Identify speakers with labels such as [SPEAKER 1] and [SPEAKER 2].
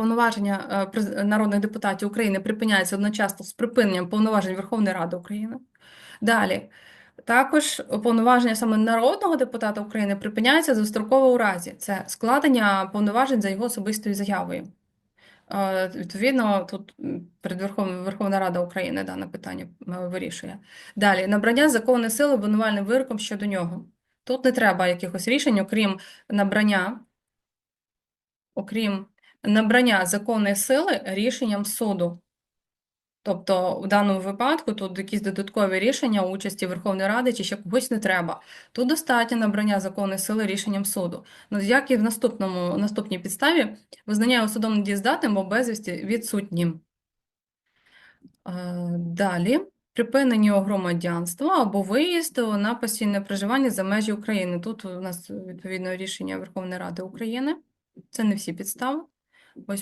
[SPEAKER 1] повноваження е, народних депутатів України припиняються одночасно з припиненням повноважень Верховної Ради України. Далі. Також повноваження саме народного депутата України припиняються достроково у разі. Це складення повноважень за його особистою заявою. Е, Відповідно, тут перед Верховна Рада України дане питання е, вирішує. Далі, набрання законної сили обвинувальним вироком щодо нього. Тут не треба якихось рішень, окрім набрання, окрім набрання законної сили рішенням суду. Тобто, в даному випадку тут якісь додаткові рішення участі Верховної Ради чи ще когось не треба. Тут достатньо набрання законної сили рішенням суду. Ну, як і в наступному, наступній підставі, визнання його судом недієздатним або безвісті відсутнім. Далі. Припинення громадянства або виїзд на постійне проживання за межі України. Тут у нас відповідно рішення Верховної Ради України. Це не всі підстави. Ось